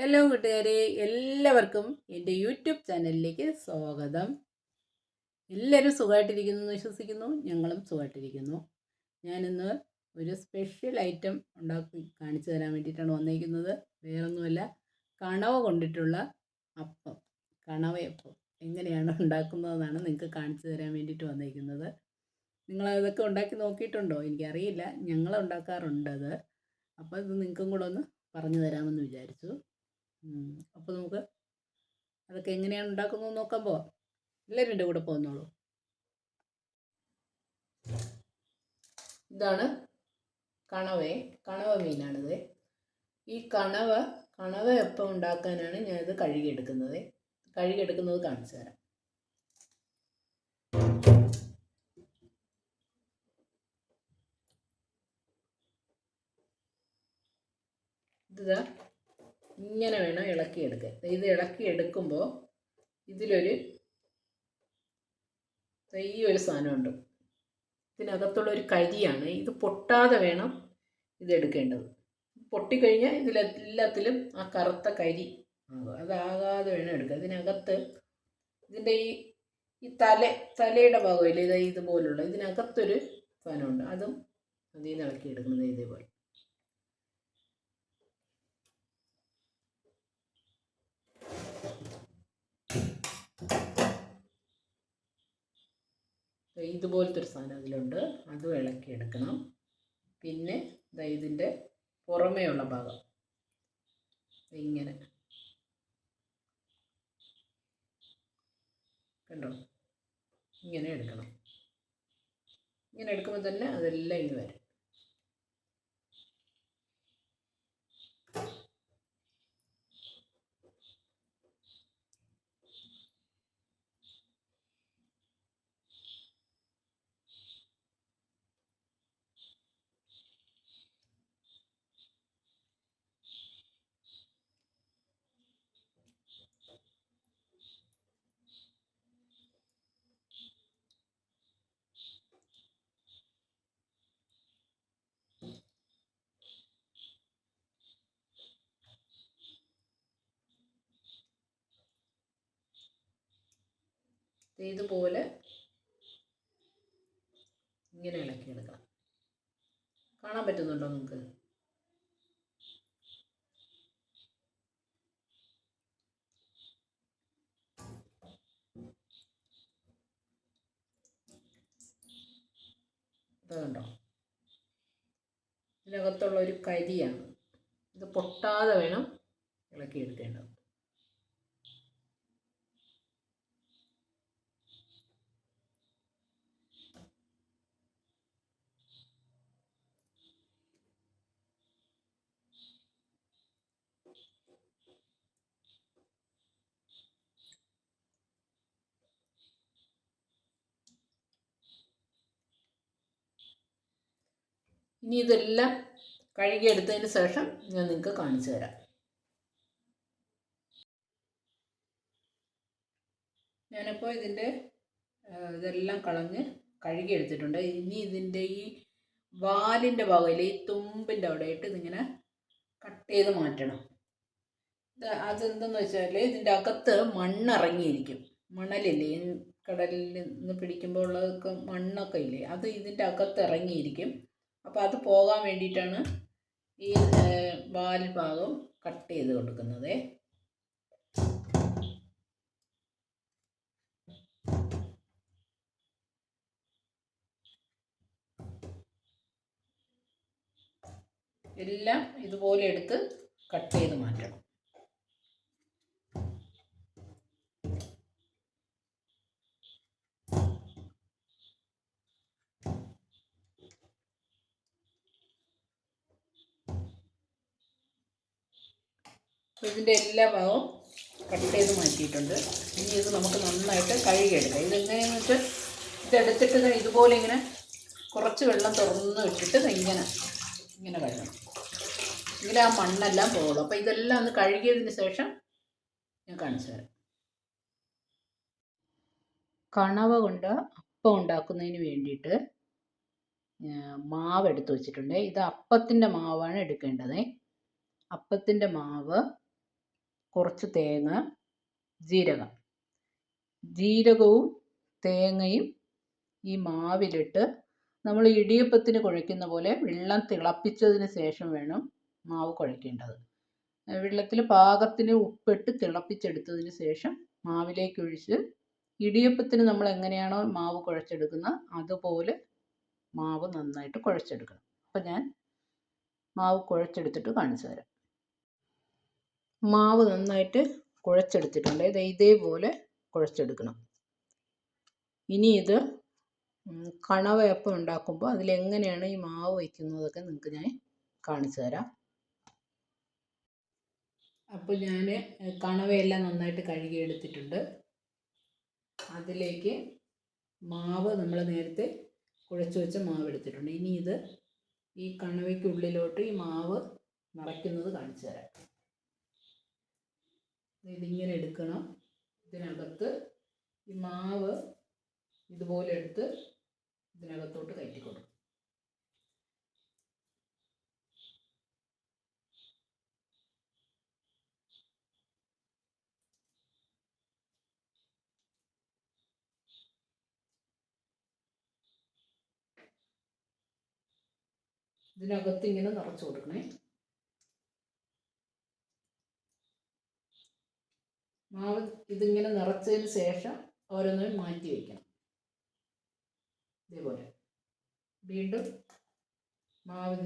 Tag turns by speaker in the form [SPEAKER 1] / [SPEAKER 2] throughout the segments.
[SPEAKER 1] Hello കൂട്ടുകാരെ എല്ലാവർക്കും എന്റെ യൂട്യൂബ് ചാനലിലേക്ക് സ്വാഗതം. എല്ലാവരും സുഖമായിട്ടിരിക്കുന്നു എന്ന് വിശ്വസിക്കുന്നു. ഞങ്ങളും സുഖമായിട്ടിരിക്കുന്നു. ഞാനിന്ന് ഒരു സ്പെഷ്യൽ ഐറ്റം ഉണ്ടാക്കി കാണിച്ചു തരാൻ വേണ്ടിയിട്ടാണ് വന്നിരിക്കുന്നത്. വേറൊന്നുമല്ല കണവ കൊണ്ടിട്ടുള്ള അപ്പം കണവയപ്പം എങ്ങനെയാണ് ഉണ്ടാക്കുന്നതെന്നാണ് നിങ്ങൾക്ക് കാണിച്ചു തരാൻ വേണ്ടിയിട്ട് വന്നിരിക്കുന്നത്. നിങ്ങൾ അതൊക്കെ ഉണ്ടാക്കി നോക്കിയിട്ടുണ്ടോ? എനിക്കറിയില്ല. ഞങ്ങൾ ഉണ്ടാക്കാറുണ്ട് അത് അപ്പോൾ ഇത് നിങ്ങൾക്കും കൂടെ ഒന്ന് പറഞ്ഞു തരാമെന്ന് വിചാരിച്ചു. അപ്പോൾ നമുക്ക് അതൊക്കെ എങ്ങനെയാണ് ഉണ്ടാക്കുന്നത് നോക്കാൻ പോവാം. എല്ലാവരും എന്റെ കൂടെ പോകുന്നുള്ളൂ ഇതാണ് കണവേ. കണവ മീനാണിത്. ഈ കണവ കണവ എപ്പം ഉണ്ടാക്കാനാണ് ഞാനിത് കഴുകിയെടുക്കുന്നത്. കഴുകിയെടുക്കുന്നത് കാണിച്ചു തരാം. ഇതാ. ഇങ്ങനെ വേണം ഇളക്കിയെടുക്കാൻ. ഇത് ഇളക്കിയെടുക്കുമ്പോൾ ഇതിലൊരു ഈ ഒരു സാധനമുണ്ട്. ഇതിനകത്തുള്ള ഒരു കരിയാണ്. ഇത് പൊട്ടാതെ വേണം ഇത് എടുക്കേണ്ടത്. പൊട്ടിക്കഴിഞ്ഞാൽ ഇതിലെല്ലാത്തിലും ആ കറുത്ത കരി ആകും അതാകാതെ വേണം എടുക്കുക ഇതിനകത്ത് ഇതിന്റെ ഈ ഈ തല തലയുടെ ഭാഗമില്ല ഇത് ഇതുപോലുള്ള ഇതിനകത്തൊരു സാധനമുണ്ട്. അതും അതിൽ നിന്ന് ഇളക്കിയെടുക്കുന്നത് ഇതേപോലെ. ഇതുപോലത്തെ ഒരു സാധനം അതിലുണ്ട്. അതും ഇളക്കിയെടുക്കണം. പിന്നെ ദാ ഇതിന്റെ പുറമേയുള്ള ഭാഗം. ഇങ്ങനെ. കണ്ടോ? ഇങ്ങനെ എടുക്കണം. ഇങ്ങനെ എടുക്കുമ്പോൾ തന്നെ അതെല്ലാം ഇങ്ങനെ വരും. ഇതുപോലെ ഇങ്ങനെ ഇളക്കിയെടുക്കണം കാണാൻ പറ്റുന്നുണ്ടോ നിങ്ങൾക്ക്? ഇതിനകത്തുള്ള ഒരു കരിയാണ്. ഇത് പൊട്ടാതെ വേണം ഇളക്കിയെടുക്കേണ്ടത് ഇനി ഇതെല്ലാം കഴുകിയെടുത്തതിന് ശേഷം ഞാൻ നിങ്ങൾക്ക് കാണിച്ചു തരാം. ഞാനിപ്പോൾ ഇതിന്റെ ഇതെല്ലാം കളഞ്ഞ് കഴുകിയെടുത്തിട്ടുണ്ട് ഇനി ഇതിന്റെ ഈ വാലിന്റെ ഭാഗമില്ല ഈ തുമ്പിന്റെ അവിടെയായിട്ട് ഇതിങ്ങനെ കട്ട് ചെയ്ത് മാറ്റണം. അതെന്തെന്ന് വെച്ചാൽ ഇതിന്റെ അകത്ത് മണ്ണിറങ്ങിയിരിക്കും. മണലില്ലേ കടലിൽ നിന്ന് പിടിക്കുമ്പോൾ ഉള്ളതൊക്കെ മണ്ണൊക്കെ ഇല്ലേ അത് ഇതിന്റെ അകത്ത് ഇറങ്ങിയിരിക്കും. അപ്പോൾ അത് പോകാൻ വേണ്ടിയിട്ടാണ് ഈ വാൽ ഭാഗം കട്ട് ചെയ്ത് കൊടുക്കുന്നത്. എല്ലാം ഇതുപോലെ എടുത്ത് കട്ട് ചെയ്ത് മാറ്റണം. ഇതിന്റെ എല്ലാ ഭാഗവും കട്ട് ചെയ്ത് മാറ്റിയിട്ടുണ്ട്. ഇനി ഇത് നമുക്ക് നന്നായിട്ട് കഴുകിയെടുക്കാം. ഇതെങ്ങനെയെന്ന് വെച്ചാൽ ഇതെടുത്തിട്ട് ഇതുപോലെ ഇങ്ങനെ കുറച്ച് വെള്ളം തുറന്ന് വെച്ചിട്ട് ഇങ്ങനെ ഇങ്ങനെ കഴുകണം. ഇങ്ങനെ ആ മണ്ണെല്ലാം പോകുള്ളൂ. അപ്പോൾ ഇതെല്ലാം ഒന്ന് കഴുകിയതിന് ശേഷം ഞാൻ കാണിച്ചു തരാം. കണവ കൊണ്ട് അപ്പം ഉണ്ടാക്കുന്നതിന് വേണ്ടിയിട്ട് മാവ് എടുത്ത് വെച്ചിട്ടുണ്ട്. ഇത് അപ്പത്തിന്റെ മാവാണ് എടുക്കേണ്ടത്. അപ്പത്തിന്റെ മാവ് കുറച്ച് തേങ്ങ ജീരകം. ജീരകവും തേങ്ങയും ഈ മാവിലിട്ട് നമ്മൾ ഇടിയപ്പത്തിന് കുഴയ്ക്കുന്ന പോലെ വെള്ളം തിളപ്പിച്ചതിന് ശേഷം വേണം മാവ് കുഴയ്ക്കേണ്ടത്. വെള്ളത്തിൽ പാകത്തിന് ഉപ്പിട്ട് തിളപ്പിച്ചെടുത്തതിന് ശേഷം മാവിലേക്ക് ഒഴിച്ച് ഇടിയപ്പത്തിന് നമ്മൾ എങ്ങനെയാണോ മാവ് കുഴച്ചെടുക്കുന്നത് അതുപോലെ മാവ് നന്നായിട്ട് കുഴച്ചെടുക്കണം. അപ്പം ഞാൻ മാവ് കുഴച്ചെടുത്തിട്ട് കാണിച്ചു തരാം. മാവ് നന്നായിട്ട് കുഴച്ചെടുത്തിട്ടുണ്ട്. ഇത് ഇതേപോലെ കുഴച്ചെടുക്കണം. ഇനി ഇത് കണവയപ്പം ഉണ്ടാക്കുമ്പോൾ അതിലെങ്ങനെയാണ് ഈ മാവ് വയ്ക്കുന്നതൊക്കെ നിങ്ങൾക്ക് ഞാൻ കാണിച്ചു തരാം. അപ്പോൾ ഞാൻ കണവയെല്ലാം നന്നായിട്ട് കഴുകി എടുത്തിട്ടുണ്ട് അതിലേക്ക് മാവ് നമ്മൾ നേരത്തെ കുഴച്ച് വെച്ച മാവ് എടുത്തിട്ടുണ്ട് ഇനി ഇത് ഈ കണവയ്ക്കുള്ളിലോട്ട് ഈ മാവ് നിറയ്ക്കുന്നത് കാണിച്ചു തരാം. ഇതിങ്ങനെ എടുക്കണം. ഇതിനകത്ത് ഈ മാവ് ഇതുപോലെ എടുത്ത് ഇതിനകത്തോട്ട് കയറ്റി കൊടുക്കും ഇതിനകത്ത് ഇങ്ങനെ നിറച്ച് കൊടുക്കണേ. മാവ് ഇതിങ്ങനെ നിറച്ചതിന് ശേഷം ഓരോന്നും മാറ്റി വയ്ക്കണം ഇതേപോലെ. വീണ്ടും മാവ്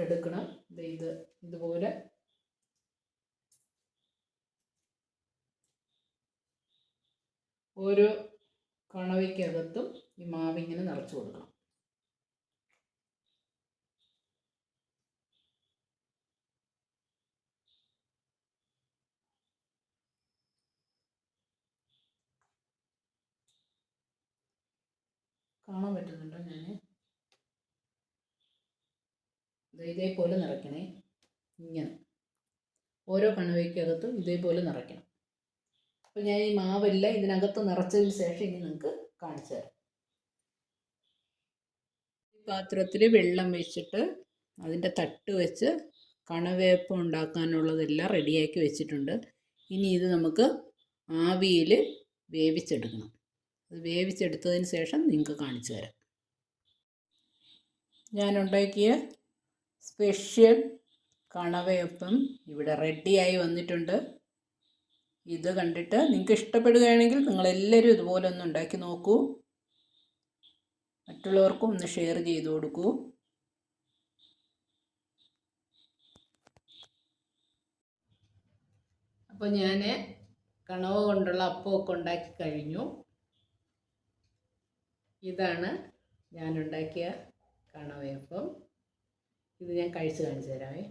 [SPEAKER 1] എടുക്കണം. ഇത് ഇത് ഇതുപോലെ. ഓരോ കണവയ്ക്കകത്തും ഈ മാവ് ഇങ്ങനെ നിറച്ച് കൊടുക്കണം. കാണാൻ പറ്റുന്നുണ്ടോ ഞാൻ ഇതേപോലെ നിറയ്ക്കണേ. ഇങ്ങനെ. ഓരോ കണവയ്ക്കകത്തും ഇതേപോലെ നിറയ്ക്കണം. അപ്പോൾ ഞാൻ ഈ മാവെല്ലാം ഇതിനകത്ത് നിറച്ചതിന് ശേഷം ഇനി നിങ്ങൾക്ക് കാണിച്ചു തരാം. പാത്രത്തിൽ വെള്ളം വെച്ചിട്ട് അതിന്റെ തട്ട് വെച്ച് കണവേപ്പം ഉണ്ടാക്കാനുള്ളതെല്ലാം റെഡിയാക്കി വെച്ചിട്ടുണ്ട്. ഇനി ഇത് നമുക്ക് ആവിയിൽ വേവിച്ചെടുക്കണം. അത് വേവിച്ചെടുത്തതിന് ശേഷം നിങ്ങൾക്ക് കാണിച്ചു തരാം. ഞാൻ ഉണ്ടാക്കിയ സ്പെഷ്യൽ കണവയപ്പം ഇവിടെ റെഡിയായി വന്നിട്ടുണ്ട്. ഇത് കണ്ടിട്ട് നിങ്ങൾക്ക് ഇഷ്ടപ്പെടുകയാണെങ്കിൽ നിങ്ങളെല്ലാവരും ഇതുപോലെ ഒന്ന് ഉണ്ടാക്കി നോക്കൂ. മറ്റുള്ളവർക്കും ഒന്ന് ഷെയർ ചെയ്ത് കൊടുക്കൂ. അപ്പോൾ ഞാൻ കണവ കൊണ്ടുള്ള അപ്പമൊക്കെ ഉണ്ടാക്കി കഴിഞ്ഞു. ഇതാണ് ഞാനുണ്ടാക്കിയ കണവയപ്പം. ഇത് ഞാൻ കഴിച്ച് കാണിച്ചു തരാമേ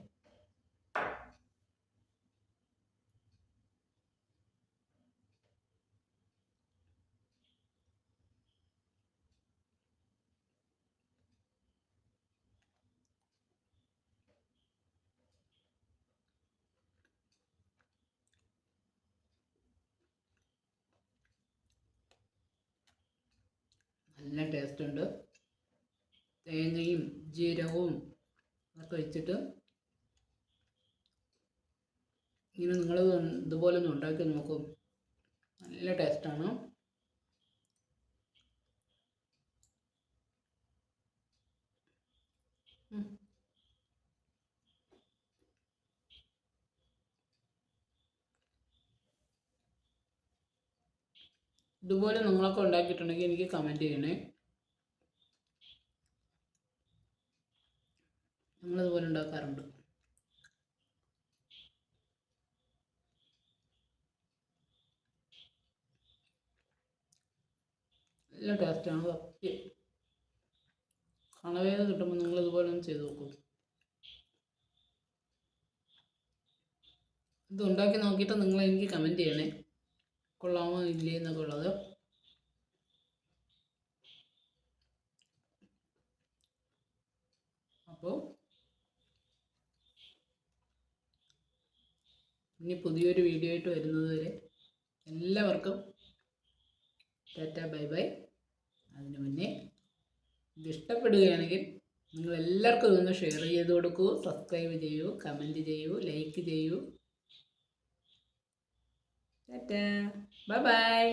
[SPEAKER 1] നല്ല ടേസ്റ്റ് ഉണ്ട്. തേങ്ങയും ജീരകവും ഒക്കെ വെച്ചിട്ട് ഇങ്ങനെ നിങ്ങൾ ഇതുപോലെ ഒന്ന് ഉണ്ടാക്കി നോക്കും. നല്ല ടേസ്റ്റാണ് ഇതുപോലെ നിങ്ങളൊക്കെ ഉണ്ടാക്കിയിട്ടുണ്ടെങ്കിൽ എനിക്ക് കമന്റ് ചെയ്യണേ. നമ്മളിതുപോലെ ഉണ്ടാക്കാറുണ്ട്. നല്ല ടേസ്റ്റാണ് സത്യം. കണവേദന കിട്ടുമ്പോൾ നിങ്ങളിതുപോലെ ഒന്ന് ചെയ്ത് നോക്കൂ. ഇത് ഉണ്ടാക്കി നോക്കിയിട്ട് നിങ്ങൾ എനിക്ക് കമന്റ് ചെയ്യണേ. കൊള്ളാമോ ഇല്ലേ എന്നൊക്കെ ഉള്ളത് അപ്പോൾ ഇനി പുതിയൊരു വീഡിയോ ആയിട്ട് വരുന്നത് വരെ എല്ലാവർക്കും ടാറ്റ ബൈ ബൈ. അതിന് മുന്നേ ഇത് ഇഷ്ടപ്പെടുകയാണെങ്കിൽ നിങ്ങൾ എല്ലാവർക്കും ഇതൊന്ന് ഷെയർ ചെയ്ത് കൊടുക്കൂ സബ്സ്ക്രൈബ് ചെയ്യൂ കമന്റ് ചെയ്യൂ ലൈക്ക് ചെയ്യൂ. ടാറ്റാ. Bye bye